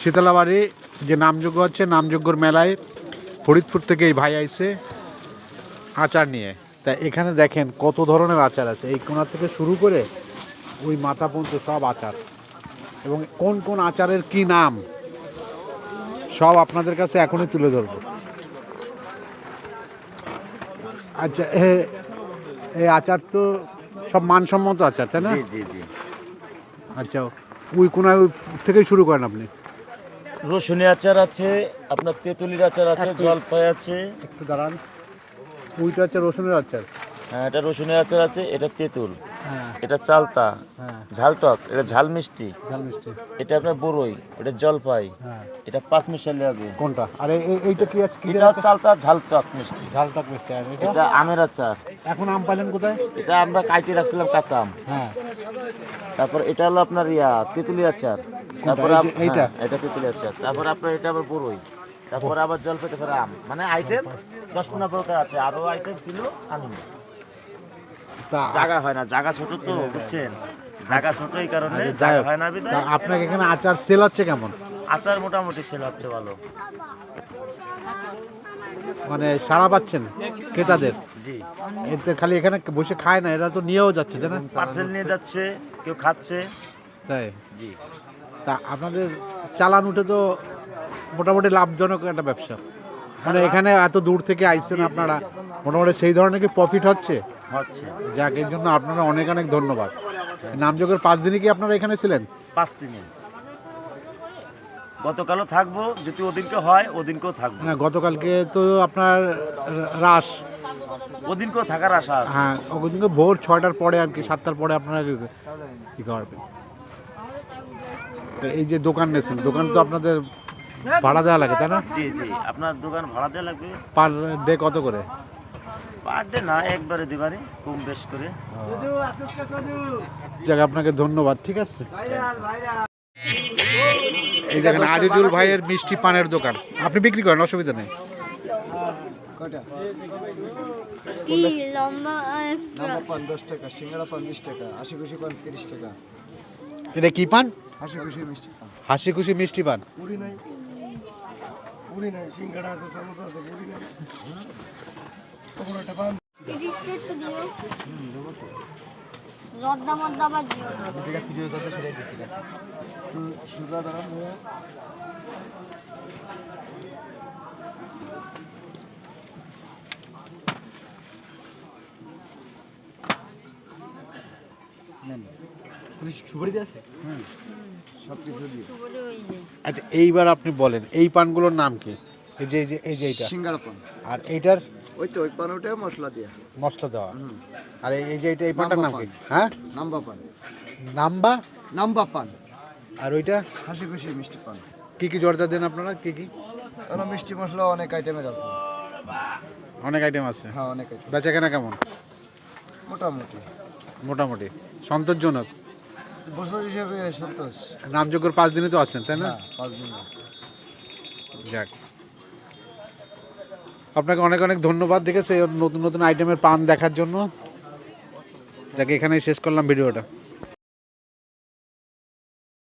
শীতলাবাড়ি যে নামযোগ্য হচ্ছে নামযোগ্যর মেলায় ফরিদপুর থেকে এই ভাই আইছে আচার নিয়ে। তা এখানে দেখেন কত ধরনের আচার আছে। এই কোনা থেকে শুরু করে ওই মাথা পর্যন্ত সব আচার। এবং কোন কোন আচারের কি নাম সব আপনাদের কাছে এখনই তুলে ধরবো। আচ্ছা এই আচার তো সব মানসম্মত আচার তাই না? জি জি জি। আচ্ছা ওই কোনায় থেকে থেকেই শুরু করেন আপনি? রসুনের আচার আছে আপনার তেঁতুলির আচার আছে জলপাই আছে। একটু দাঁড়ান। ওইটা হচ্ছে রসুনের আচার। হ্যাঁ এটা রসুনের আচার আছে এটা তেঁতুল। এটা চালতা হ্যাঁ। ঝালটক এটা ঝাল মিষ্টি। ঝাল মিষ্টি। এটা আপনার বড়ই এটা জলপাই। হ্যাঁ। এটা পাঁচ মিশালি হবে। কোনটা? আর এই- এই- এইটা কি আছে এটা চালতা ঝালটক মিষ্টি। ঝালটাক মিষ্টি। আর এটা? এটা আমের আচার। এখন আম পাইলেন কোথায়? এটা আমরা কাইটে রাখছিলাম কাঁচা আম। হ্যাঁ। তারপর এটা হলো আপনার ইয়া তেঁতুলি আচার। তারপর এইটা? হ্যাঁ, এটা তেঁতুলি আচার। তারপর আপনার এটা আবার বড়ই তারপর আবার জলপাই তারপর আম। মানে আইটেম দশ পনেরো প্রকার আছে। আরও আইটেম ছিল আমি তা জায়গা হয় না জায়গা ছোট তো বুঝছেন? জায়গা ছোট এই কারণে আচ্ছা, জায়গা। হয় না তা বিধায় আপনাকে এখানে আচার সেল হচ্ছে কেমন? আচার মোটামুটি ছিল হচ্ছে ভালো। মানে সাড়া পাচ্ছেন ক্রেতাদের? জি। এতে খালি এখানে বসে খায় না এরা তো নিয়েও যাচ্ছে তাই না? পার্সেল নিয়ে যাচ্ছে কেউ খাচ্ছে। তাই? জি। তা আপনাদের চালান উঠে তো মোটামুটি লাভজনক একটা ব্যবসা। মানে এখানে এত দূর থেকে আইছেন আপনারা মোটামুটি সেই ধরনের কি প্রফিট হচ্ছে? হচ্ছে যাক এর জন্য আপনারা অনেক অনেক ধন্যবাদ। নামযোগের পাঁচ দিনে কি আপনারা এখানে ছিলেন? পাঁচ দিনে। গতকালও থাকব যদি ওদিনকে হয় ওদিনকেও থাকব। না গতকালকে তো আপনার রাস ওদিনকেও থাকার আশা আছে। হ্যাঁ ওদিনকে ভোর ছয়টার পরে আর কি সাতটার পরে আপনারা কি করবেন? এই যে দোকান নিয়েছেন দোকান তো আপনাদের ভাড়া দেওয়া লাগে তাই না? জি জি আপনার দোকান ভাড়া দেওয়া লাগবে। পার ডে কত করে? পার ডে না একবারে দিবারে কম বেশ করে। যাক আপনাকে ধন্যবাদ ঠিক আছে? এই দেখেন আজিজুল ভাইয়ের মিষ্টি পানের দোকান। আপনি বিক্রি করেন অসুবিধা নেই। কি লম্বা পান দশ টাকা সিঙ্গাড়া পান বিশ টাকা আশি খুশি পান তিরিশ টাকা। এটা কি পান? হাসি খুশি মিষ্টি পান। হাসি খুশি মিষ্টি পান। নাই। নাই আছে আছে নাই। আচ্ছা এইবার আপনি বলেন এই পানগুলোর নাম কি? এই যে এই যে এইটা। সিঙ্গাড়া পান। আর এইটার ওই তো ওই পান ওটা মশলা দিয়া। মশলা দেওয়া। আর এই- যে এইটা এই পানটার নাম কি? হ্যাঁ? নাম্বা পান। নাম্বা? নাম্বা পান। আর ওইটা? হাসি খুশি মিষ্টি পান। কি কি জর্দা দেন আপনারা? কি কি? ওখানে মিষ্টি মশলা অনেক আইটেমের আছে। অনেক আইটেম আছে। হ্যাঁ অনেক আইটেম। বেচা কেনা কেমন? মোটামুটি। মোটামুটি। সন্তোষজনক। বছর হিসেবে সন্তোষ। নামযোগ্যর পাঁচ দিনে তো আছেন তাই না? হ্যাঁ পাঁচ দিন। যাক। আপনাকে অনেক অনেক ধন্যবাদ দেখেছে নতুন নতুন আইটেমের পান দেখার জন্য। যাকে, এখানেই শেষ করলাম ভিডিওটা।